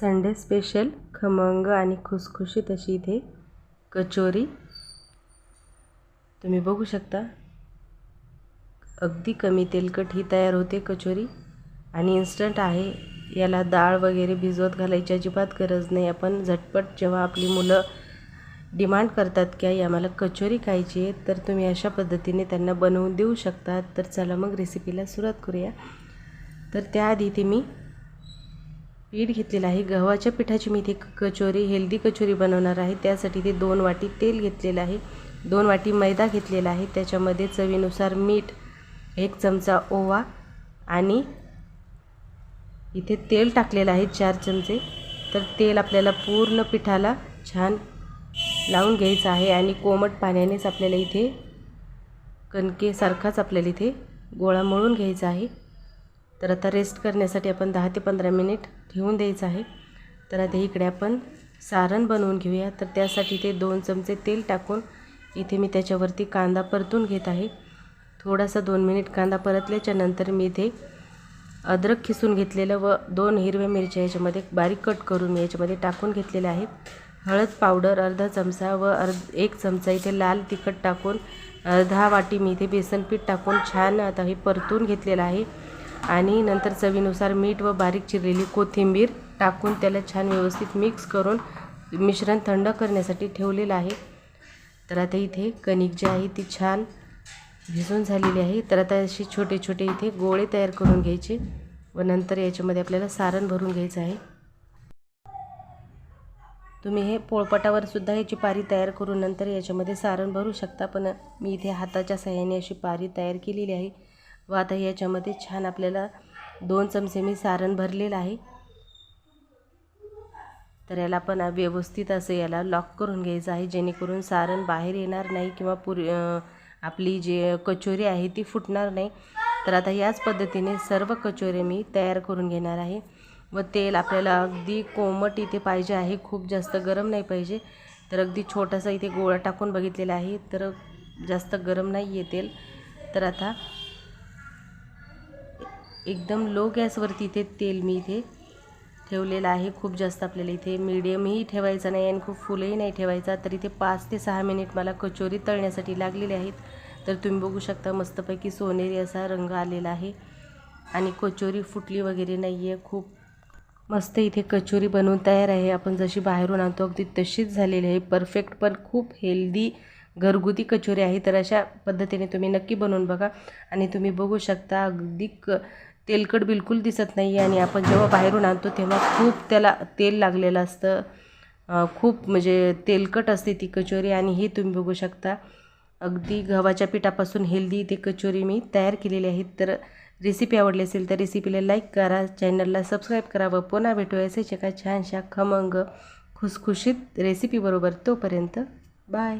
Sunday special खमंग आणि खुसखुशीत अशी इथे. कचोरी. तुम्ही बघू शकता. अगदी कमी तेलकट ही तयार होते कचोरी. आणि इन्स्टंट आहे. याला डाळ वगैरे भिजवत घालायची अजिबात गरज नाही. आपण झटपट जेव्हा आपली मुलं डिमांड करतात की आई आम्हाला कचोरी खायची आहे तर तुम्ही अशा पद्धतीने त्यांना बनवून देऊ शकता. तर चला मग रेसिपीला सुरुवात करूया. तर त्याआधी ते मी पीठ घेतलेलं आहे. गव्हाच्या पिठाची मी इथे कचोरी हेल्दी कचोरी बनवणार आहे. त्यासाठी ते दोन वाटी तेल घेतलेलं आहे. दोन वाटी मैदा घेतलेला आहे. त्याच्यामध्ये चवीनुसार मीठ एक चमचा ओवा आणि इथे तेल टाकलेलं आहे चार चमचे. तर तेल आपल्याला पूर्ण पिठाला छान लावून घ्यायचं आहे आणि कोमट पाण्यानेच आपल्याला इथे कणकेसारखाच आपल्याला इथे गोळा मळून घ्यायचा आहे. तर आता रेस्ट करण्यासाठी आपण दहा ते पंधरा मिनिट ठेवून द्यायचं आहे. तर आता इकडे आपण सारण बनवून घेऊया. तर त्यासाठी ते दोन चमचे तेल टाकून इथे मी त्याच्यावरती कांदा परतून घेत आहे. थोडासा दोन मिनिट कांदा परतल्याच्या नंतर मी इथे अद्रक खिसून घेतलेलं व दोन हिरव्या मिरच्या याच्यामध्ये बारीक कट करून मी याच्यामध्ये टाकून घेतलेल्या आहेत हळद पावडर अर्धा चमचा व अर्ध एक चमचा इथे लाल तिखट टाकून अर्धा वाटी मी इथे बेसन पीठ टाकून छान आता हे परतून घेतलेलं आहे. आणि नंतर चवीनुसार मीठ व बारीक चिरलेली कोथिंबीर टाकून त्याला छान व्यवस्थित मिक्स करून मिश्रण थंड करण्यासाठी ठेवलेलं आहे. तर आता इथे कणिक जी आहे ती छान भिजून झालेली आहे. तर आता असे छोटे छोटे इथे गोळे तयार करून घ्यायचे व नंतर याच्यामध्ये आपल्याला सारण भरून घ्यायचं आहे. तुम्ही हे पोळपटावरसुद्धा याची पारी तयार करून नंतर याच्यामध्ये सारण भरू शकता पण मी इथे हाताच्या सहाय्याने अशी पारी तयार केलेली आहे. व आता याच्यामध्ये छान आपल्याला दोन चमचे मी सारण भरलेलं आहे. तर याला आपण व्यवस्थित असं याला लॉक करून घ्यायचं आहे जेणेकरून सारण बाहेर येणार नाही किंवा पुरी आपली जे कचोरी आहे ती फुटणार नाही. तर आता याच पद्धतीने सर्व कचोरी मी तयार करून घेणार आहे. व तेल आपल्याला अगदी कोमट इथे पाहिजे आहे खूप जास्त गरम नाही पाहिजे. तर अगदी छोटासा इथे गोळा टाकून बघितलेला आहे तर जास्त गरम नाही आहे तेल. तर आता एकदम लो गॅसवरती इथे तेल मी इथे ठेवलेलं आहे. खूप जास्त आपल्याला इथे मीडियमही ठेवायचा नाही आणि खूप फुलंही नाही ठेवायचा. तर इथे पाच ते सहा मिनिट मला कचोरी तळण्यासाठी लागलेले आहेत. तर तुम्ही बघू शकता मस्तपैकी सोनेरी असा रंग आलेला आहे. आणि कचोरी फुटली वगैरे नाही आहे खूप मस्त इथे कचोरी बनवून तयार आहे. आपण जशी बाहेरून आणतो अगदी तशीच झालेली आहे. परफेक्ट पण खूप हेल्दी घरगुती कचोरी आहे. तर अशा पद्धतीने तुम्ही नक्की बनवून बघा. आणि तुम्ही बघू शकता अगदी क तेलकट बिलकुल दिसत नाही आणि आपण जेव्हा बाहेरून आणतो तेव्हा खूप त्याला तेल लागलेलं असतं. खूप म्हणजे तेलकट असते ती कचोरी आणि ही तुम्ही बघू शकता. अगदी गव्हाच्या पिठापासून हेल्दी ते कचोरी मी तयार केलेली आहे. तर रेसिपी आवडली असेल तर रेसिपीला लाईक करा चॅनलला सबस्क्राईब करा व पुन्हा भेटू असेच एका छानशा खमंग खुसखुशीत रेसिपीबरोबर तोपर्यंत. बाय